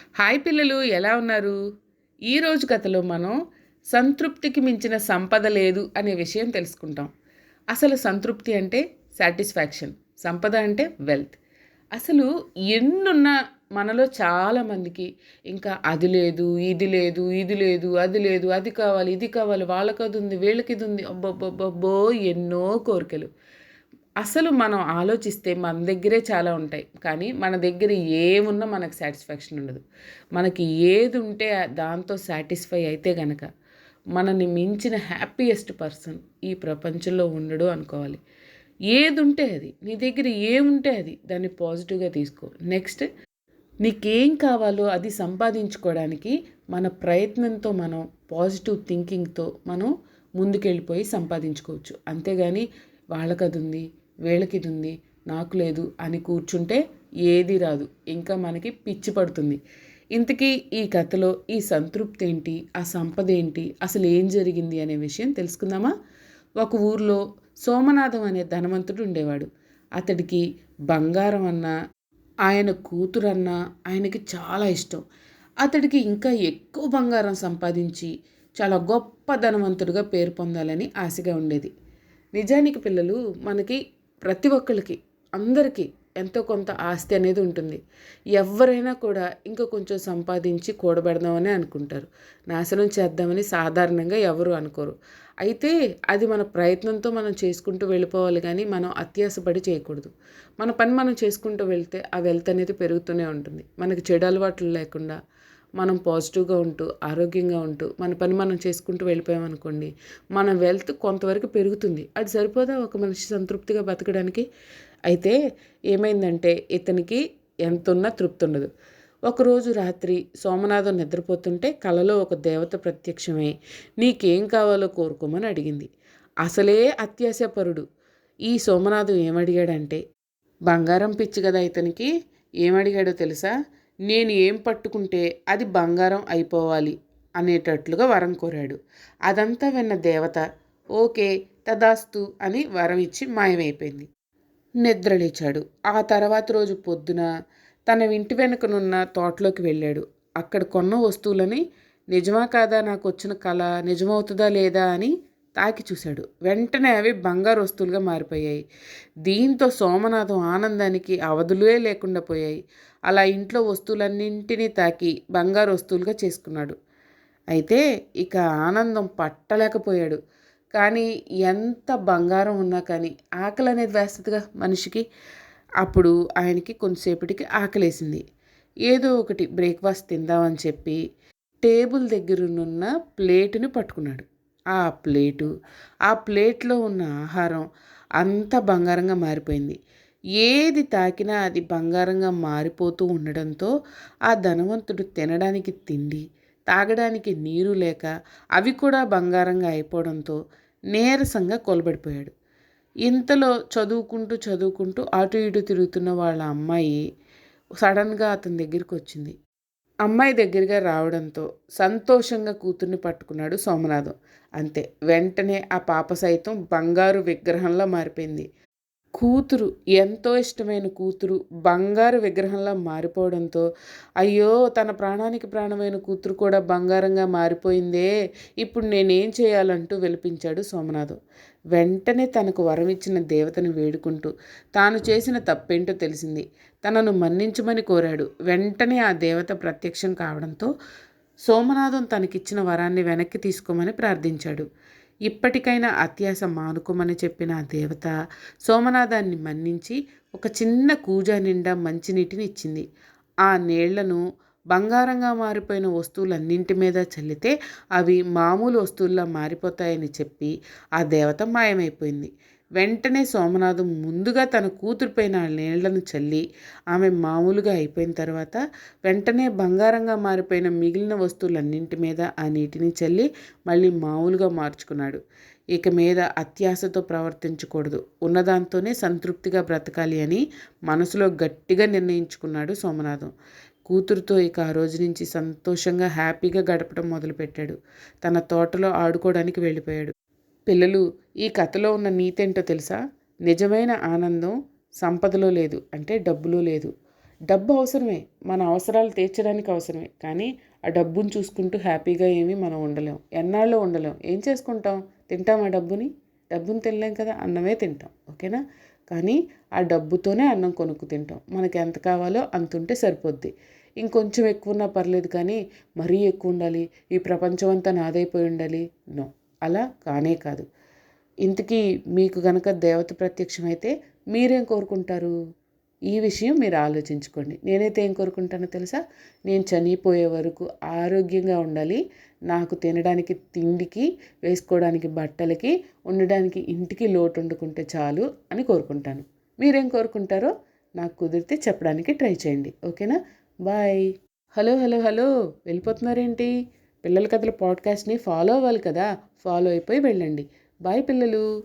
Hi పిల్లలు ఎలా ఉన్నారు? ఈరోజు కథలో మనం సంతృప్తికి మించిన సంపద లేదు అనే విషయం తెలుసుకుంటాం. అసలు సంతృప్తి అంటే సాటిస్ఫాక్షన్. సంపద అంటే వెల్త్. అసలు ఎన్నున్న మనలో చాలామందికి ఇంకా అది లేదు ఇది లేదు ఇది లేదు అది లేదు అది కావాలి ఇది కావాలి వాళ్ళకి అది ఉంది వీళ్ళకి ఇది ఉంది. అబ్బబ్బబ్బబ్బో ఎన్నో కోరికలు. అసలు మనం ఆలోచిస్తే మన దగ్గరే చాలా ఉంటాయి. కానీ మన దగ్గర ఏమున్నా మనకు సాటిస్ఫాక్షన్ ఉండదు. మనకి ఏది ఉంటే దాంతో సాటిస్ఫై అయితే గనక మనని మించిన హ్యాపీయెస్ట్ పర్సన్ ఈ ప్రపంచంలో ఉండడు అనుకోవాలి. ఏది ఉంటే అది నీ దగ్గర ఏముంటే అది దాన్ని పాజిటివ్గా తీసుకో. నెక్స్ట్ నీకేం కావాలో అది సంపాదించుకోవడానికి మన ప్రయత్నంతో మనం పాజిటివ్ థింకింగ్తో మనం ముందుకెళ్ళిపోయి సంపాదించుకోవచ్చు. అంతేగాని వాళ్ళకి ఉంది వీళ్ళకి ఇది ఉంది నాకు లేదు అని కూర్చుంటే ఏది రాదు. ఇంకా మనకి పిచ్చి పడుతుంది. ఇంతకీ ఈ కథలో ఈ సంతృప్తి ఏంటి ఆ సంపద ఏంటి అసలు ఏం జరిగింది అనే విషయం తెలుసుకుందామా? ఒక ఊర్లో సోమనాథం అనే ధనవంతుడు ఉండేవాడు. అతడికి బంగారం అన్నా ఆయన కూతురన్నా ఆయనకి చాలా ఇష్టం. అతడికి ఇంకా ఎక్కువ బంగారం సంపాదించి చాలా గొప్ప ధనవంతుడిగా పేరు పొందాలని ఆశగా ఉండేది. నిజానికి పిల్లలు మనకి ప్రతి ఒక్కరికి అందరికీ ఎంతో కొంత ఆస్తి అనేది ఉంటుంది. ఎవరైనా కూడా ఇంకా కొంచెం సంపాదించి కూడబెడదామని అనుకుంటారు. నాశనం చేద్దామని సాధారణంగా ఎవరు అనుకోరు. అయితే అది మన ప్రయత్నంతో మనం చేసుకుంటూ వెళ్ళిపోవాలి కానీ మనం అత్యాసపడి చేయకూడదు. మన పని మనం చేసుకుంటూ వెళ్తే ఆ వెల్త్ అనేది పెరుగుతూనే ఉంటుంది. మనకి చెడు అలవాట్లు లేకుండా మనం పాజిటివ్గా ఉంటూ ఆరోగ్యంగా ఉంటూ మన పని మనం చేసుకుంటూ వెళ్ళిపోయామనుకోండి మన వెల్త్ కొంతవరకు పెరుగుతుంది. అది సరిపోదా ఒక మనిషి సంతృప్తిగా బతకడానికి? అయితే ఏమైందంటే ఇతనికి ఎంతున్నా తృప్తి ఉండదు. ఒకరోజు రాత్రి సోమనాథం నిద్రపోతుంటే కలలో ఒక దేవత ప్రత్యక్షమై నీకేం కావాలో కోరుకోమని అడిగింది. అసలే అత్యాశపరుడు. ఈ సోమనాథం ఏమడిగాడంటే బంగారం పిచ్చి కదా ఇతనికి. ఏమడిగాడో తెలుసా? నేను ఏం పట్టుకుంటే అది బంగారం అయిపోవాలి అనేటట్లుగా వరం కోరాడు. అదంతా విన్న దేవత ఓకే తదాస్తు అని వరం ఇచ్చి మాయమైపోయింది. నిద్రలేచాడు ఆ తర్వాత రోజు పొద్దున తన ఇంటి వెనుకనున్న తోటలోకి వెళ్ళాడు. అక్కడ కొన్న వస్తువులని నిజమా కాదా? నాకు వచ్చిన కళ నిజమవుతుందా లేదా? అని తాకి చూశాడు. వెంటనే అవి బంగారు వస్తువులుగా మారిపోయాయి. దీంతో సోమనాథం ఆనందానికి అవధులే లేకుండా పోయాయి. అలా ఇంట్లో వస్తువులన్నింటినీ తాకి బంగారు వస్తువులుగా చేసుకున్నాడు. అయితే ఇక ఆనందం పట్టలేకపోయాడు. కానీ ఎంత బంగారం ఉన్నా కానీ ఆకలి అనేది వేస్తుందిగా మనిషికి. అప్పుడు ఆయనకి కొంతసేపటికి ఆకలేసింది. ఏదో ఒకటి బ్రేక్ఫాస్ట్ తిందామని చెప్పి టేబుల్ దగ్గరనున్న ప్లేటుని పట్టుకున్నాడు. ఆ ప్లేటు ఆ ప్లేట్లో ఉన్న ఆహారం అంతా బంగారంగా మారిపోయింది. ఏది తాకినా అది బంగారంగా మారిపోతూ ఉండడంతో ఆ ధనవంతుడు తినడానికి తిండి తాగడానికి నీరు లేక అవి కూడా బంగారంగా అయిపోవడంతో నీరసంగా కొలబడిపోయాడు ఇంతలో చదువుకుంటూ చదువుకుంటూ అటు ఇటు తిరుగుతున్న వాళ్ళ అమ్మాయి సడన్గా అతని దగ్గరికి వచ్చింది. అమ్మాయి దగ్గరగా రావడంతో సంతోషంగా కూతుర్ని పట్టుకున్నాడు సోమనాథం. అంతే వెంటనే ఆ పాప సైతం బంగారు విగ్రహంలో మారిపోయింది. కూతురు ఎంతో ఇష్టమైన కూతురు బంగారు విగ్రహంలా మారిపోవడంతో అయ్యో తన ప్రాణానికి ప్రాణమైన కూతురు కూడా బంగారంగా మారిపోయిందే ఇప్పుడు నేనేం చేయాలంటూ విలిపించాడు సోమనాథం. వెంటనే తనకు వరం ఇచ్చిన దేవతను వేడుకుంటూ తాను చేసిన తప్పేంటో తెలిసింది. తనను మన్నించమని కోరాడు. వెంటనే ఆ దేవత ప్రత్యక్షం కావడంతో సోమనాథం తనకిచ్చిన వరాన్ని వెనక్కి తీసుకోమని ప్రార్థించాడు. ఇప్పటికైనా అత్యాస మానుకోమని చెప్పిన ఆ దేవత సోమనాథాన్ని మన్నించి ఒక చిన్న కూజ నిండా మంచినీటిని ఇచ్చింది. ఆ నీళ్ళను బంగారంగా మారిపోయిన వస్తువులన్నింటి మీద చల్లితే అవి మామూలు వస్తువుల్లా మారిపోతాయని చెప్పి ఆ దేవత మాయమైపోయింది. వెంటనే సోమనాథం ముందుగా తన కూతురుపైన నీళ్ళను చల్లి ఆమె మామూలుగా అయిపోయిన తర్వాత వెంటనే బంగారంగా మారిపోయిన మిగిలిన వస్తువులన్నింటి మీద ఆ నీటిని చల్లి మళ్ళీ మామూలుగా మార్చుకున్నాడు. ఇక మీద అత్యాశతో ప్రవర్తించకూడదు. ఉన్నదాంతోనే సంతృప్తిగా బ్రతకాలి అని మనసులో గట్టిగా నిర్ణయించుకున్నాడు సోమనాథం. కూతురుతో ఇక ఆ రోజు నుంచి సంతోషంగా హ్యాపీగా గడపడం మొదలుపెట్టాడు. తన తోటలో ఆడుకోవడానికి వెళ్ళిపోయాడు. పిల్లలు ఈ కథలో ఉన్న నీతేంటో తెలుసా? నిజమైన ఆనందం సంపదలో లేదు అంటే డబ్బులో లేదు. డబ్బు అవసరమే మన అవసరాలు తీర్చడానికి అవసరమే కానీ ఆ డబ్బును చూసుకుంటూ హ్యాపీగా ఏమీ మనం ఉండలేం. ఎన్నాళ్ళు ఉండలేం. ఏం చేసుకుంటాం? తింటాం ఆ డబ్బుని? డబ్బుని తినలేం కదా అన్నమే తింటాం ఓకేనా? కానీ ఆ డబ్బుతోనే అన్నం కొనుక్కు తింటాం. మనకి ఎంత కావాలో అంత ఉంటే సరిపోద్ది. ఇంకొంచెం ఎక్కువ ఉన్నా పర్లేదు కానీ మరీ ఎక్కువ ఉండాలి. ఈ ప్రపంచం అంతా నాదైపోయి ఉండాలి. నో. అలా కానే కాదు. ఇంతకీ మీకు గనక దేవత ప్రత్యక్షమైతే మీరేం కోరుకుంటారు? ఈ విషయం మీరు ఆలోచించుకోండి. నేనైతే ఏం కోరుకుంటానో తెలుసా? నేను చనిపోయే వరకు ఆరోగ్యంగా ఉండాలి. నాకు తినడానికి తిండికి వేసుకోవడానికి బట్టలకి ఉండడానికి ఇంటికి లోటు వండుకుంటే చాలు అని కోరుకుంటాను. మీరేం కోరుకుంటారో నాకు కుదిరితే చెప్పడానికి ట్రై చేయండి. ఓకేనా? బాయ్. Hello hello hello. వెళ్ళిపోతున్నారేంటి? పిల్లల కథల పాడ్కాస్ట్ని ఫాలో అవ్వాలి కదా? ఫాలో అయిపోయి వెళ్ళండి. బాయ్ పిల్లలు.